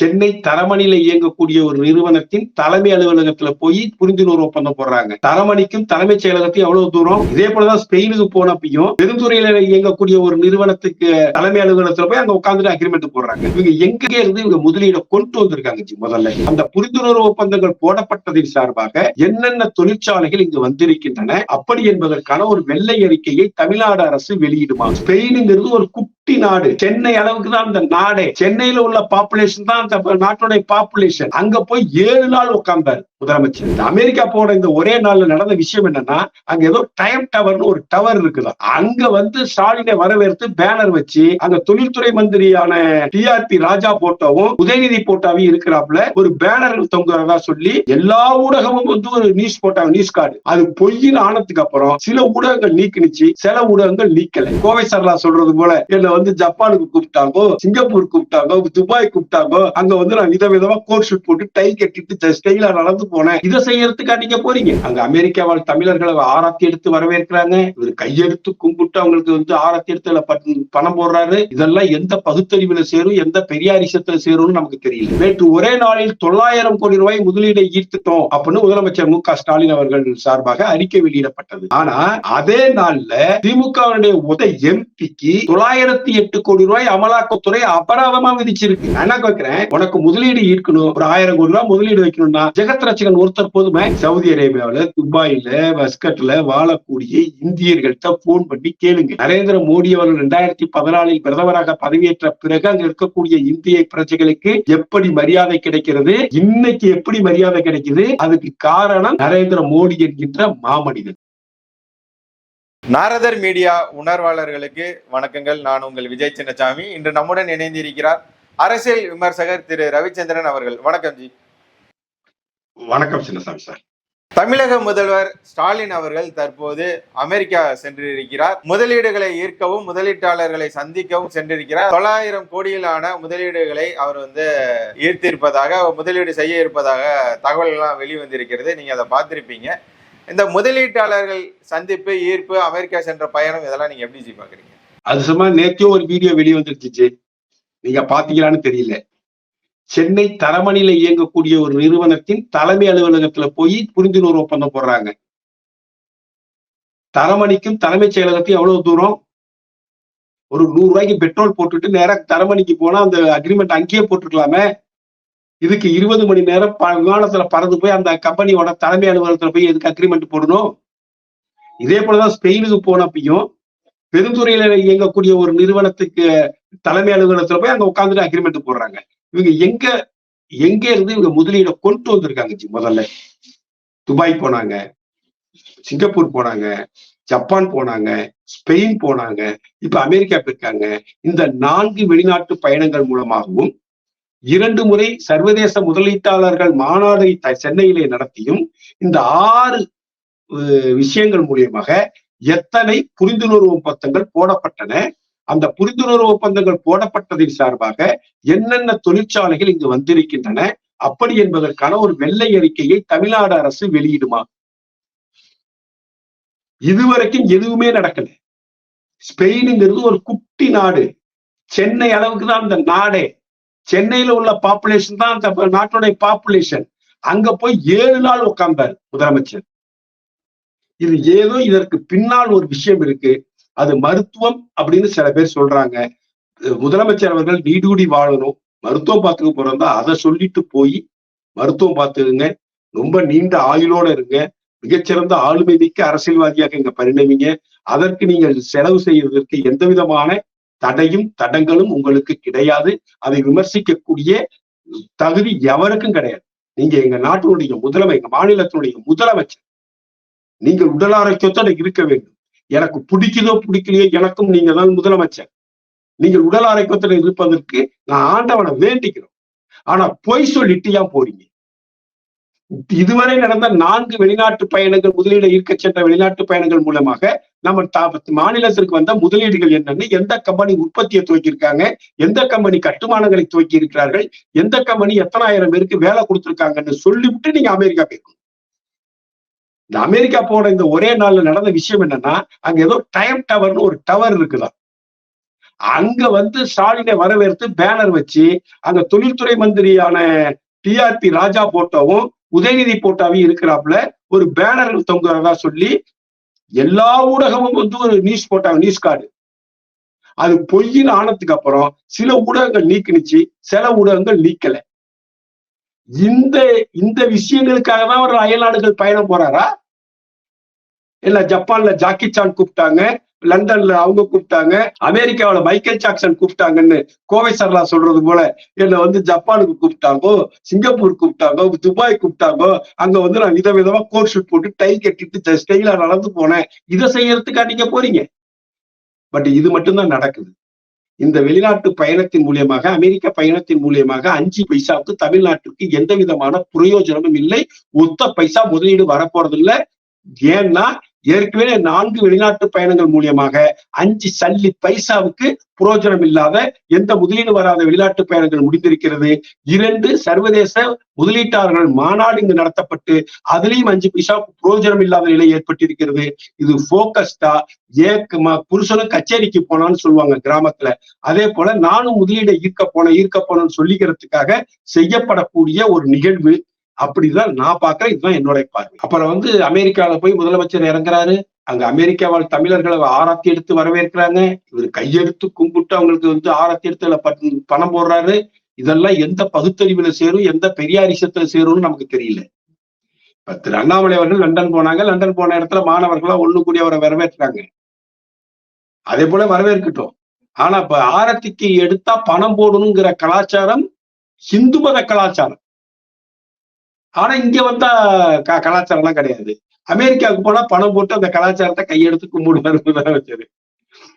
சென்னை தரமணியில இயங்கக்கூடிய ஒரு நிறுவனத்தின் தலைமை அலுவலகத்துல போய் புரிந்துணர்வு ஒப்பந்தம் போடுறாங்க. தரமணிக்கும் தலைமைச் செயலகத்தையும் எவ்வளவு தூரம்? இதே போலதான் ஸ்பெயினுக்கு போனப்பையும் பெருந்துறையில இயங்கக்கூடிய ஒரு நிறுவனத்துக்கு தலைமை அலுவலகத்துல போய் அங்க உட்காந்துட்டு அக்ரிமெண்ட் போடுறாங்க. இவங்க எங்க இருந்து இவங்க முதலீட கொண்டு வந்திருக்காங்க ஜி முதல்ல. அந்த புரிந்துணர்வு ஒப்பந்தங்கள் போடப்பட்டதின் சார்பாக என்னென்ன தொழிற்சாலைகள் இங்கு வந்திருக்கின்றன? அப்படி என்பதற்கான ஒரு வெள்ளை அறிக்கையை தமிழ்நாடு அரசு வெளியிடுமா? ஸ்பெயினுங்கிறது ஒரு குட்டி நாடு. சென்னை அளவுக்கு தான் அந்த நாடே. சென்னையில உள்ள பாப்புலேஷன் தான் அந்த நாட்டுடைய பாப்புலேஷன் அங்க போய் ஏழு நாள் உட்கார்ந்தாரு முதலமைச்சர். இந்த அமெரிக்கா போன இந்த ஒரே நாள்ல நடந்த விஷயம் என்னன்னா அங்க ஏதோ டைம் டவர்னு ஒரு டவர் இருக்குதா. அங்க வந்து ஸ்டாலினை வரவேற்று பேனர் வச்சு அங்க தொழில்துறை மந்திரியான டிஆர்பி ராஜா போட்டோவும் உதயநிதி போட்டோவும் இருக்கிறாப்புல ஒரு பேனர் தொங்குறதா சொல்லி எல்லா ஊடகமும் வந்து ஒரு நியூஸ் போட்டாங்க நியூஸ் கார்டு அது பொய்ன்னு ஆனதுக்கு அப்புறம் சில ஊடகங்கள் நீக்கினுச்சு சில ஊடகங்கள் நீக்கல. கோவை சரலா சொல்றது போல என்ன வந்து ஜப்பானுக்கு கூப்பிட்டாங்க சிங்கப்பூர் கூப்பிட்டாங்க துபாய் கூப்பிட்டாங்க அங்க வந்து நான் விதவிதமா கோட் ஷூட் போட்டு டை கட்டிட்டு ஸ்டைலா நடந்து போனேன். இதை செய்யறதுக்கா நீங்க போறீங்க. அங்க அமெரிக்கா வாழ் தமிழர்களை ஆராத்தி எடுத்து வரவேற்கிறாங்க. இவர் கையெடுத்து கும்பிட்டு அவங்களுக்கு வந்து ஆராத்தி எடுத்து பணம் போடுறாரு. இதெல்லாம் எந்த பகுத்தறிவுல சேரும் எந்த பெரியாரிசத்துல சேரும்னு நமக்கு தெரியல. நேற்று ஒரே நாளில் தொள்ளாயிரம் கோடி ரூபாய் முதலீடை ஈர்த்துட்டோம் அப்படின்னு முதலமைச்சர் மு க ஸ்டாலின் அவர்கள் சார்பாக அறிக்கை வெளியிடப்பட்டது. ஆனா அதே நாள்ல திமுகவுடைய உத எம்பிக்கு தொள்ளாயிரத்தி எட்டு கோடி ரூபாய் அமலாக்கத்துறை அபராதமா விதிச்சிருக்கு. நான் என்ன கேட்கிறேன் உனக்கு முதலீடு ஈர்க்கணும் ஒரு ஆயிரம் கோடி ரூபாய் முதலீடு வைக்கணும்னா ஜெகத் ரட்சகன் ஒருத்தர் போதுமே. சவுதி அரேபியாவில துபாயில மஸ்கட்ல வாழக்கூடிய இந்தியர்கள்ட்ட போன் பண்ணி கேளுங்க. நரேந்திர மோடி அவர்கள் ரெண்டாயிரத்தி பதினாலில் பிரதமராக பதவியேற்ற பிறகு அங்க இருக்கக்கூடிய இந்திய பிரஜைகளுக்கு எப்படி மரியாதை கிடைக்கிறது? இன்னைக்கு எப்படி மரியாதை கிடைக்குது? அதுக்கு காரணம் நரேந்திர மோடி என்கின்ற மாமனிதன். நாரதர் மீடியா உணர்வாளர்களுக்கு வணக்கங்கள். நான் உங்கள் விஜய் சின்னசாமி. இன்று நம்முடன் இணைந்திருக்கிறார் அரசியல் விமர்சகர் திரு ரவிச்சந்திரன் அவர்கள். வணக்கம் ஜி. வணக்கம் சின்னசாமி சார். தமிழக முதல்வர் ஸ்டாலின் அவர்கள் தற்போது அமெரிக்கா சென்றிருக்கிறார். முதலீடுகளை ஈர்க்கவும் முதலீட்டாளர்களை சந்திக்கவும் சென்றிருக்கிறார். தொள்ளாயிரம் கோடியிலான முதலீடுகளை அவர் வந்து ஈர்த்திருப்பதாக முதலீடு செய்ய இருப்பதாக தகவல்கள்லாம் வெளிவந்திருக்கிறது. நீங்க அதை பார்த்திருப்பீங்க. இந்த முதலீட்டாளர்கள் சந்திப்பு ஈர்ப்பு அமெரிக்கா சென்ற பயணம் இதெல்லாம் நீங்க எப்படி ஜி பாக்குறீங்க அது சும்மா நேத்தியும் ஒரு வீடியோ வெளியே வந்துருச்சு நீங்க பாத்தீங்களான்னு தெரியல. சென்னை தரமணியில இயங்கக்கூடிய ஒரு நிறுவனத்தின் தலைமை அலுவலகத்துல போய் புரிந்துணர்வு ஒப்பந்தம் போடுறாங்க. தரமணிக்கும் தலைமைச் செயலகத்தையும் எவ்வளவு தூரம்? ஒரு நூறு ரூபாய்க்கு பெட்ரோல் போட்டுட்டு நேராக தரமணிக்கு போனா அந்த அக்ரிமெண்ட் அங்கேயே போட்டுருக்கலாமே இதுக்கு இருபது மணி நேரம் ப- விமானத்துல பறந்து போய் அந்த கம்பெனியோட தலைமை அலுவலகத்துல போய் எதுக்கு அக்ரிமெண்ட் போடணும்? இதே போலதான் ஸ்பெயினுக்கு போனப்பையும் பெருந்துறையில இயங்கக்கூடிய ஒரு நிறுவனத்துக்கு தலைமை அலுவலகத்துல போய் அங்க உட்காந்துட்டு அக்ரிமெண்ட் போடுறாங்க. இவங்க எங்க எங்க இருந்து இவங்க முதலீட கொண்டு வந்திருக்காங்க ஜி முதல்ல? துபாய் போனாங்க சிங்கப்பூர் போனாங்க ஜப்பான் போனாங்க ஸ்பெயின் போனாங்க இப்ப அமெரிக்கா போயிருக்காங்க. இந்த நான்கு வெளிநாட்டு பயணங்கள் மூலமாகவும் இரண்டு முறை சர்வதேச முதலீட்டாளர்கள் மாநாடை த- சென்னையிலே நடத்தியும் இந்த ஆறு விஷயங்கள் மூலியமாக எத்தனை புரிந்துணர்வு ஒப்பந்தங்கள் போடப்பட்டன? அந்த புரிந்துணர்வு ஒப்பந்தங்கள் போடப்பட்டதின் சார்பாக என்னென்ன தொழிற்சாலைகள் இங்கு வந்திருக்கின்றன? அப்படி என்பதற்கான ஒரு வெள்ளை அறிக்கையை தமிழ்நாடு அரசு வெளியிடுமா? இதுவரைக்கும் எதுவுமே நடக்கல. ஸ்பெயினுங்கிறது ஒரு குட்டி நாடு. சென்னை அளவுக்கு தான் அந்த நாடே. சென்னையில உள்ள பாப்புலேஷன் தான் அந்த நாட்டுடைய பாப்புலேஷன் அங்க போய் ஏழு நாள் உட்கார்ந்தார் முதலமைச்சர். இது ஏதோ இதற்கு பின்னால் ஒரு விஷயம் இருக்கு. அது மருத்துவம் அப்படின்னு சில பேர் சொல்றாங்க. முதலமைச்சர் அவர்கள் நீடூடி வாழணும். மருத்துவம் பார்த்துக்க போறதா அதை சொல்லிட்டு போய் மருத்துவம் பார்த்துக்குங்க. ரொம்ப நீண்ட ஆயுளோட இருங்க. மிகச்சிறந்த ஆளுமை மிக்க அரசியல்வாதியாக இங்க பரிணமிங்க. அதற்கு நீங்கள் செலவு செய்வதற்கு எந்த விதமான தடையும் தடங்களும் உங்களுக்கு கிடையாது. அதை விமர்சிக்கக்கூடிய தகுதி எவருக்கும் கிடையாது. நீங்க எங்க நாட்டினுடைய முதலமை எங்க மாநிலத்தினுடைய முதலமைச்சர் நீங்கள் உடல் ஆரோக்கியத்தோட இருக்க வேண்டும். எனக்கு பிடிக்குதோ பிடிக்கலையோ எனக்கும் நீங்க தான் முதலமைச்சர். நீங்கள் உடல் ஆரோக்கியத்தோட இருப்பதற்கு நான் ஆண்டவனை வேண்டிக்கிறோம். ஆனா பொய் சொல்லிட்டு ஏன் போறீங்க? இதுவரை நடந்த நான்கு வெளிநாட்டு பயணங்கள் முதலீடு ஈர்க்க சென்ற வெளிநாட்டு பயணங்கள் மூலமாக நம்ம மாநிலத்திற்கு வந்த முதலீடுகள் என்னன்னு எந்த கம்பெனி உற்பத்தியை துவக்கியிருக்காங்க எந்த கம்பெனி கட்டுமானங்களை துவக்கி இருக்கிறார்கள் எந்த கம்பெனி எத்தனாயிரம் பேருக்கு வேலை கொடுத்திருக்காங்கன்னு சொல்லிவிட்டு நீங்க அமெரிக்கா போயிருக்கணும். இந்த அமெரிக்கா போன இந்த ஒரே நாள்ல நடந்த விஷயம் என்னன்னா அங்க ஏதோ டைம் டவர்னு ஒரு டவர் இருக்குதா? அங்க வந்து ஸ்டாலினை வரவேற்று பேனர் வச்சு அங்க தொழில்துறை மந்திரியான டிஆர்பி ராஜா போட்டோவும் உதயநிதி போட்டாவையும் இருக்கிறாப்புல ஒரு பேனர் தொங்குறதா சொல்லி எல்லா ஊடகமும் வந்து ஒரு நியூஸ் போட்டாங்க நியூஸ் கார்டு அது பொய்ன்னு ஆனதுக்கு அப்புறம் சில ஊடகங்கள் நீக்கினுச்சு சில ஊடகங்கள் நீக்கல. இந்த இந்த விஷயங்களுக்காக தான் ஒரு அயல்நாடுகள் பயணம் போறாரா? இல்ல ஜப்பான்ல ஜாக்கி சான் கூப்பிட்டாங்க லண்டன்ல அவங்க கூப்பிட்டாங்க அமெரிக்காவுல மைக்கேல் ஜாக்சன் கூப்பிட்டாங்கன்னு கோவை சரலா சொல்றது போல என்ன வந்து ஜப்பானுக்கு கூப்பிட்டாங்கோ சிங்கப்பூர் கூப்பிட்டாங்கோ துபாய் கூப்பிட்டாங்கோ அங்க வந்து நான் விதவிதமா கோட் ஷூட் போட்டு டை கட்டிட்டு ஸ்டைலா நடந்து போனேன். இதை செய்யறதுக்கா நீங்க போறீங்க. பட் இது மட்டும்தான் நடக்குது. இந்த வெளிநாட்டு பயணத்தின் மூலியமாக அமெரிக்க பயணத்தின் மூலியமாக அஞ்சு பைசாவுக்கு தமிழ்நாட்டுக்கு எந்த விதமான பிரயோஜனமும் இல்லை. ஒத்த பைசா முதலீடு வரப்போறதில்லை. ஏன்னா ஏற்கனவே நான்கு வெளிநாட்டு பயணங்கள் மூலியமாக அஞ்சு சல்லி பைசாவுக்கு புரோஜனம் இல்லாத எந்த முதலீடு வராத வெளிநாட்டு பயணங்கள் முடிந்திருக்கிறது. இரண்டு சர்வதேச முதலீட்டாளர்கள் மாநாடு இங்கு நடத்தப்பட்டு அதுலயும் அஞ்சு பைசாவுக்கு புரோஜனம் இல்லாத நிலை ஏற்பட்டிருக்கிறது. இது போக்கஸ்டா ஏக்கமா புருஷனும் கச்சேரிக்கு போனான்னு சொல்லுவாங்க கிராமத்துல. அதே போல நானும் முதலீடை ஈர்க்க போனேன் ஈர்க்க போனேன்னு சொல்லிக்கிறதுக்காக செய்யப்படக்கூடிய ஒரு நிகழ்வு அப்படிதான் நான் பாக்குறேன் இதுதான் என்னோட பார்வை. அப்புறம் வந்து அமெரிக்கால போய் முதலமைச்சர் இறங்குறாரு. அங்க அமெரிக்காவால் தமிழர்களை ஆராத்தி எடுத்து வரவேற்கிறாங்க. இவர் கையெடுத்து கும்பிட்டு அவங்களுக்கு வந்து ஆராத்தி எடுத்து பட்- பணம் போடுறாரு. இதெல்லாம் எந்த பகுத்தறிவுல சேரும் எந்த பெரியாரிசத்துல சேரும்னு நமக்கு தெரியல. இப்ப திரு அண்ணாமலை அவர்கள் லண்டன் போனாங்க. லண்டன் போன இடத்துல மாணவர்களா ஒண்ணு கூடி அவரை வரவேற்றாங்க. அதே போல வரவேற்கட்டும். ஆனா இப்ப ஆரத்திக்கு எடுத்தா பணம் போடணுங்கிற கலாச்சாரம் ஹிந்து மத கலாச்சாரம். ஆனா இங்க வந்தா க- கலாச்சாரம்லாம் கிடையாது. அமெரிக்காவுக்கு போனா பணம் போட்டு அந்த கலாச்சாரத்தை கையெடுத்து கும்பிடுவாருன்னு வச்சது.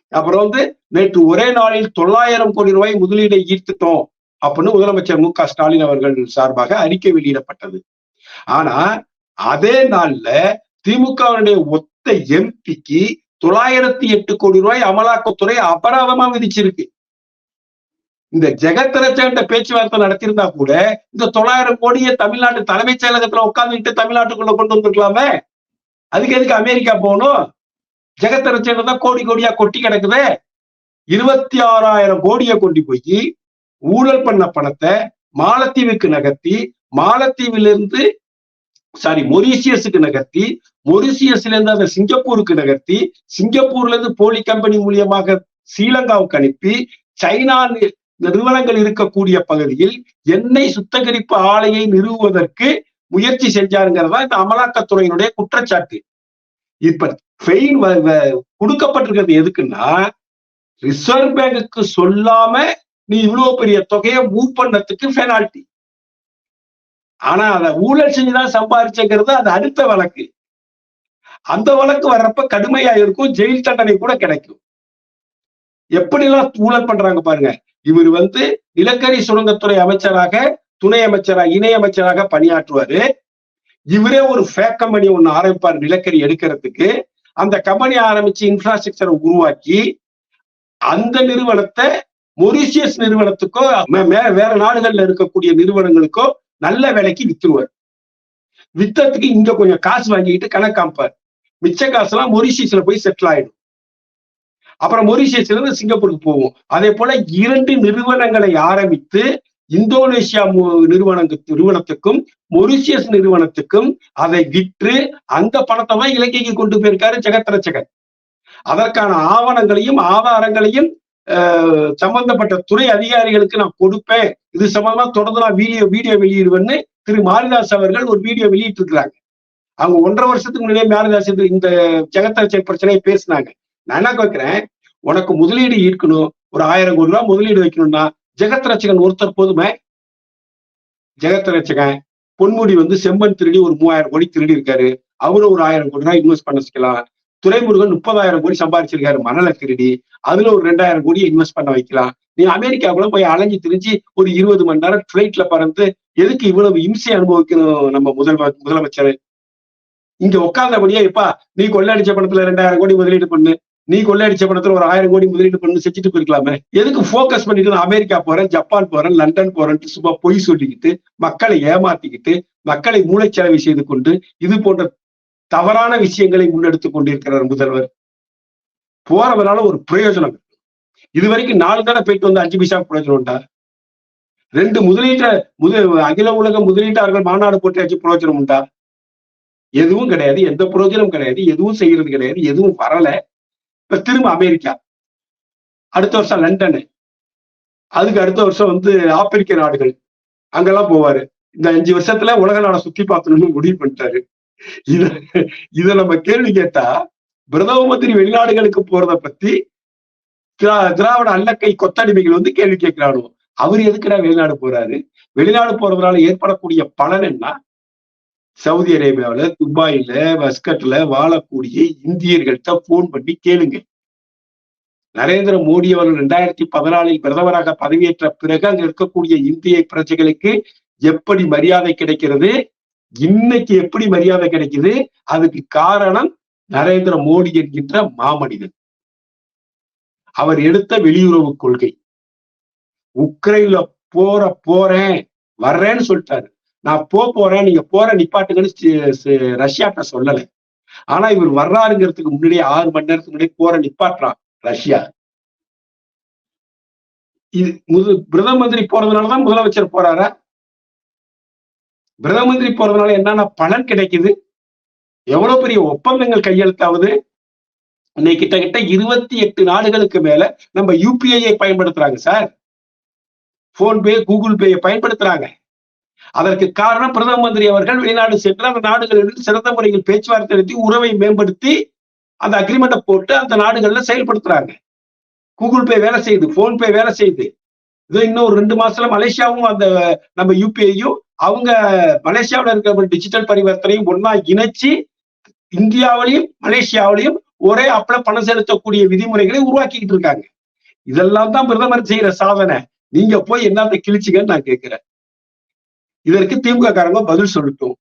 அப்புறம் வந்து நேற்று ஒரே நாளில் தொள்ளாயிரம் கோடி ரூபாய் முதலீடை ஈர்த்துட்டோம் அப்படின்னு முதலமைச்சர் மு க ஸ்டாலின் அவர்கள் சார்பாக அறிக்கை வெளியிடப்பட்டது. ஆனா அதே நாள்ல திமுகவினுடைய ஒத்த எம்பிக்கு தொள்ளாயிரத்தி எட்டு கோடி ரூபாய் அமலாக்கத்துறை அபராதமா விதிச்சிருக்கு. இந்த ஜெகத்ரட்சன்ட்ட பேச்சுவார்த்தை நடத்தியிருந்தா கூட இந்த தொள்ளாயிரம் கோடியை தமிழ்நாட்டு தலைமைச் செயலகத்துல உட்காந்துக்கிட்டு தமிழ்நாட்டுக்குள்ள கொண்டு வந்திருக்கலாமே? அதுக்கு எதுக்கு அமெரிக்கா போகணும்? ஜெகத்ரட்சன் தான் கோடி கோடியா கொட்டி கிடக்குது. இருபத்தி ஆறாயிரம் கோடியை கொண்டு போய் ஊழல் பண்ண பணத்தை மாலத்தீவுக்கு நகர்த்தி மாலத்தீவிலிருந்து சாரி மொரீசியஸுக்கு நகர்த்தி மொரீசியஸ்ல இருந்து அதை சிங்கப்பூருக்கு நகர்த்தி சிங்கப்பூர்ல இருந்து போலி கம்பெனி மூலியமாக ஸ்ரீலங்காவுக்கு அனுப்பி சைனா நிறுவனங்கள் இருக்கக்கூடிய பகுதியில் எண்ணெய் சுத்திகரிப்பு ஆலையை நிறுவுவதற்கு முயற்சி செஞ்சாருங்கிறதா இந்த அமலாக்கத்துறையினுடைய குற்றச்சாட்டு. இப்ப ஃபெயின் கொடுக்கப்பட்டிருக்கிறது எதுக்குன்னா ரிசர்வ் பேங்குக்கு சொல்லாம நீ இவ்வளவு பெரிய தொகையை மூவ் பண்ணதுக்கு பெனால்டி ஆனா அதை ஊழல் செஞ்சுதான் சம்பாரிச்சங்கிறது அது அடுத்த வழக்கு. அந்த வழக்கு வர்றப்ப கடுமையா இருக்கும் ஜெயில் தண்டனை கூட கிடைக்கும். எப்படிலாம் ஊழல் பண்றாங்க பாருங்க. இவர் வந்து நிலக்கரி சுரங்கத்துறை அமைச்சராக துணை அமைச்சராக இணை அமைச்சராக பணியாற்றுவாரு. இவரே ஒரு ஃபேக் கம்பெனி ஒண்ணு ஆரம்பிப்பார் நிலக்கரி எடுக்கிறதுக்கு. அந்த கம்பெனி ஆரம்பிச்சு இன்ஃப்ராஸ்ட்ரக்சரை உருவாக்கி அந்த நிறுவனத்தை மொரிஷியஸ் நிறுவனத்துக்கோ மே- மே- வேற நாடுகள்ல இருக்கக்கூடிய நிறுவனங்களுக்கோ நல்ல விலைக்கு வித்துருவார். வித்தத்துக்கு இங்க கொஞ்சம் காசு வாங்கிட்டு கணக்கு காமிப்பார். மிச்ச எல்லாம் மொரிஷியஸ்ல போய் செட்டில் ஆயிடும். அப்புறம் மொரிஷியஸ்ல இருந்து சிங்கப்பூருக்கு போவோம். அதே போல இரண்டு நிறுவனங்களை ஆரம்பித்து இந்தோனேஷியா நிறுவனங்க நிறுவனத்துக்கும் மொரிஷியஸ் நிறுவனத்துக்கும் அதை விற்று அந்த பணத்தை தான் இலங்கைக்கு கொண்டு போயிருக்காரு ஜெகத்ரட்சகன். அதற்கான ஆவணங்களையும் ஆதாரங்களையும் சம்பந்தப்பட்ட துறை அதிகாரிகளுக்கு நான் கொடுப்பேன். இது சம்பந்தமா தொடர்ந்து நான் வீடியோ வீடியோ வெளியிடுவேன்னு திரு மாரிதாஸ் அவர்கள் ஒரு வீடியோ வெளியிட்டு இருக்கிறாங்க அவங்க ஒன்றரை வருஷத்துக்கு முன்னாடியே மாரிதாஸ் இந்த- இந்த ஜெகத்ரட்சக பிரச்சனையை பேசினாங்க. நான் என்ன கேட்கிறேன் உனக்கு முதலீடு ஈர்க்கணும். ஒரு ஆயிரம் கோடி ரூபாய் முதலீடு வைக்கணும்னா ஜெகத் ரட்சகன் ஒருத்தர் போதுமே? ஜெகத் ரட்சகன் பொன்முடி வந்து செம்பன் திருடி ஒரு மூவாயிரம் கோடி திருடி இருக்காரு. அவரும் ஒரு ஆயிரம் கோடி ரூபாய் இன்வெஸ்ட் பண்ண வச்சுக்கலாம் துறைமுருகன் முப்பதாயிரம் கோடி சம்பாதிச்சிருக்காரு மணலை திருடி. அதுல ஒரு ரெண்டாயிரம் கோடி இன்வெஸ்ட் பண்ண வைக்கலாம். நீ அமெரிக்காவுக்குள்ள போய் அலைஞ்சு திரிஞ்சு ஒரு இருபது மணி நேரம் ஃபிளைட்ல பறந்து எதுக்கு இவ்வளவு இம்சை அனுபவிக்கணும் நம்ம முதல் முதலமைச்சர்? இங்க உட்கார்ந்தபடியே எப்பா நீ கொள்ளடிச்ச பணத்துல ரெண்டாயிரம் கோடி முதலீடு பண்ணு. நீ கொள்ளையடிச்ச பணத்துல ஒரு ஆயிரம் கோடி முதலீடு பண்ணி செஞ்சுட்டு போயிருக்கலாமே. எதுக்கு ஃபோக்கஸ் பண்ணிட்டு நான் அமெரிக்கா போறேன் ஜப்பான் போறேன் லண்டன் போறேன்ட்டு சும்மா பொய் சொல்லிக்கிட்டு மக்களை ஏமாத்திக்கிட்டு மக்களை மூளைச்சலவை செய்து கொண்டு இது போன்ற தவறான விஷயங்களை முன்னெடுத்துக் கொண்டிருக்கிறார் முதல்வர். போறவனால ஒரு பிரயோஜனம் இது வரைக்கும் நாலு தடவை போயிட்டு வந்து அஞ்சு பைசா உண்டா? ரெண்டு முதலீட்ட முத அகில உலக முதலீட்டாளர்கள் மாநாடு போட்டியாச்சு பிரயோஜனம் உண்டா? எதுவும் கிடையாது எந்த பிரயோஜனம் கிடையாது எதுவும் செய்யறது கிடையாது எதுவும் வரல. இப்ப திரும்ப அமெரிக்கா. அடுத்த வருஷம் லண்டனு. அதுக்கு அடுத்த வருஷம் வந்து ஆப்பிரிக்க நாடுகள். அங்கெல்லாம் போவாரு. இந்த அஞ்சு வருஷத்துல உலக நாடை சுத்தி பார்க்கணும்னு முடிவு பண்ணிட்டாரு. இத இத நம்ம கேள்வி கேட்டா பிரதம மந்திரி வெளிநாடுகளுக்கு போறத பத்தி திரா- திராவிட அல்லக்கை கொத்தடிமைகள் வந்து கேள்வி கேட்கிறானோ? அவர் எதுக்குடா வெளிநாடு போறாரு? வெளிநாடு போறதுனால ஏற்படக்கூடிய பலன் என்ன? சவுதி அரேபியாவுல துபாயில மஸ்கட்ல வாழக்கூடிய இந்தியர்கள்ட்ட போன் பண்ணி கேளுங்க. நரேந்திர மோடி அவர்கள் ரெண்டாயிரத்தி பதினாலில் பிரதமராக பதவியேற்ற பிறகு அங்க இருக்கக்கூடிய இந்திய பிரஜைகளுக்கு எப்படி மரியாதை கிடைக்கிறது? இன்னைக்கு எப்படி மரியாதை கிடைக்குது? அதுக்கு காரணம் நரேந்திர மோடி என்கின்ற மாமனிதன். அவர் எடுத்த வெளியுறவு கொள்கை. உக்ரைன்ல போற போறேன் வர்றேன்னு சொல்லிட்டாரு. நான் போக போறேன் நீங்க போற நிப்பாட்டுங்கன்னு ரஷ்யாட்ட சொல்லல. ஆனா இவர் வர்றாருங்கிறதுக்கு முன்னாடியே ஆறு மணி நேரத்துக்கு முன்னாடி போற நிப்பாட்டுறான் ரஷ்யா. இது முது பிரதம மந்திரி போறதுனாலதான் முதலமைச்சர் போறாரா? பிரதம மந்திரி போறதுனால என்னென்ன பலன் கிடைக்குது? எவ்வளவு பெரிய ஒப்பந்தங்கள் கையெழுத்தாவது? இன்னைக்கு கிட்டத்தட்ட இருபத்தி எட்டு நாடுகளுக்கு மேல நம்ம யூபிஐயை பயன்படுத்துறாங்க சார். போன்பே கூகுள் பேயை பயன்படுத்துறாங்க. அதற்கு காரணம் பிரதம மந்திரி அவர்கள் வெளிநாடு சென்று அந்த நாடுகளில் சிறந்த முறையில் பேச்சுவார்த்தை நடத்தி உறவை மேம்படுத்தி அந்த அக்ரிமெண்ட்டை போட்டு அந்த நாடுகள்ல செயல்படுத்துறாங்க. கூகுள் பே வேலை செய்யுது போன்பே வேலை செய்யுது. இது இன்னும் ஒரு ரெண்டு மாசத்துல மலேசியாவும் அந்த நம்ம யூபிஐயும் அவங்க மலேசியாவில் இருக்கிற டிஜிட்டல் பரிவர்த்தனையும் ஒன்னா இணைச்சு இந்தியாவிலையும் மலேசியாவிலையும் ஒரே அப்பல பணம் செலுத்தக்கூடிய விதிமுறைகளை உருவாக்கிட்டு இருக்காங்க. இதெல்லாம் தான் பிரதமர் செய்யற சாதனை. நீங்க போய் என்னத்தை கிழிச்சுங்கன்னு நான் கேட்கிறேன். இதற்கு திமுக காரங்க பதில் சொல்லட்டும்.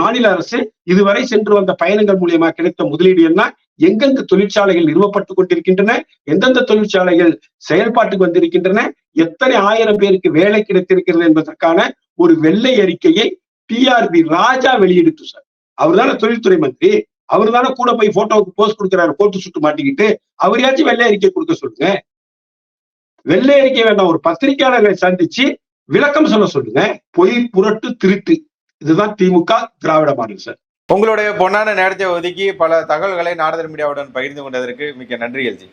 மாநில அரசு இதுவரை சென்று வந்த பயணங்கள் மூலியமா கிடைத்த முதலீடு என்ன? எங்கெங்கு தொழிற்சாலைகள் நிறுவப்பட்டு கொண்டிருக்கின்றன? எந்தெந்த தொழிற்சாலைகள் செயல்பாட்டுக்கு வந்திருக்கின்றன? எத்தனை ஆயிரம் பேருக்கு வேலை கிடைத்திருக்கிறது என்பதற்கான ஒரு வெள்ளை அறிக்கையை டிஆர்பி ராஜா வெளியிடுத்து சார். அவர் தானே தொழில்துறை மந்திரி. அவர் தானே கூட போய் போட்டோவுக்கு போஸ்ட் கொடுக்கிறாரு போட்டு சுட்டு மாட்டிக்கிட்டு. அவரையாச்சும் வெள்ளை அறிக்கை கொடுக்க சொல்லுங்க. வெள்ளை அறிக்கை வேண்டாம் ஒரு பத்திரிகையாளர்களை சந்திச்சு விளக்கம் சொல்ல சொல்லுங்க. பொய் புரட்டு திருட்டு. இதுதான் திமுக திராவிட மாடல் சார். உங்களுடைய பொன்னான நேரத்தை ஒதுக்கி பல தகவல்களை நாடர் மீடியாவுடன் பகிர்ந்து கொண்டதற்கு மிக்க நன்றி எல்ஜி.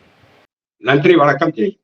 நன்றி வணக்கம் ஜெய்.